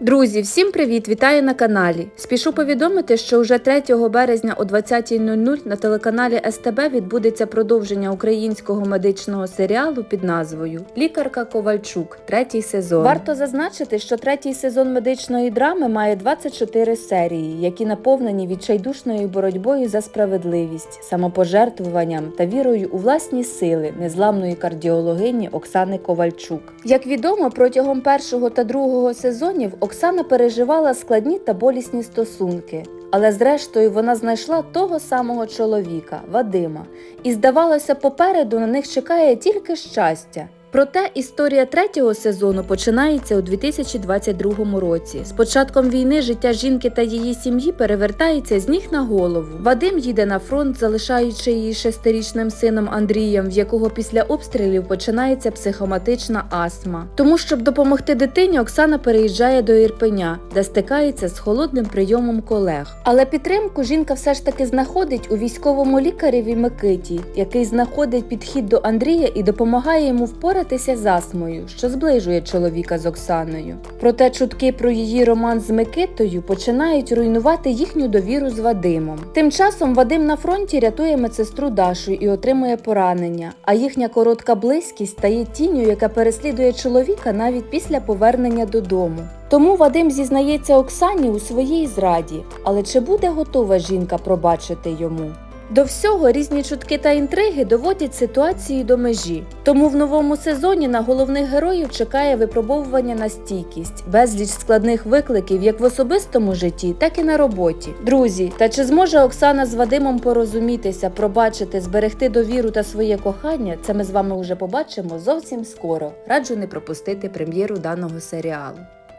Друзі, всім привіт! Вітаю на каналі. Спішу повідомити, що вже 3 березня о 20.00 на телеканалі СТБ відбудеться продовження українського медичного серіалу під назвою Лікарка Ковальчук, третій сезон. Варто зазначити, що третій сезон медичної драми має 24 серії, які наповнені відчайдушною боротьбою за справедливість, самопожертвуванням та вірою у власні сили незламної кардіологині Оксани Ковальчук. Як відомо, протягом першого та другого сезонів Оксана переживала складні та болісні стосунки. Але зрештою вона знайшла того самого чоловіка Вадима, і здавалося, попереду на них чекає тільки щастя. Проте історія третього сезону починається у 2022 році. З початком війни життя жінки та її сім'ї перевертається з ніг на голову. Вадим їде на фронт, залишаючи її шестирічним сином Андрієм, в якого після обстрілів починається психоматична астма. Тому, щоб допомогти дитині, Оксана переїжджає до Ірпеня, де стикається з холодним прийомом колег. Але підтримку жінка все ж таки знаходить у військовому лікареві Микиті, який знаходить підхід до Андрія і допомагає йому впоратися з астмою, що зближує чоловіка з Оксаною. Проте чутки про її роман з Микитою починають руйнувати їхню довіру з Вадимом. Тим часом Вадим на фронті рятує медсестру Дашу і отримує поранення, а їхня коротка близькість стає тінню, яка переслідує чоловіка навіть після повернення додому. Тому Вадим зізнається Оксані у своїй зраді, але чи буде готова жінка пробачити йому? До всього різні чутки та інтриги доводять ситуацію до межі. Тому в новому сезоні на головних героїв чекає випробовування на стійкість, безліч складних викликів як в особистому житті, так і на роботі. Друзі, та чи зможе Оксана з Вадимом порозумітися, пробачити, зберегти довіру та своє кохання? Це ми з вами вже побачимо зовсім скоро. Раджу не пропустити прем'єру даного серіалу.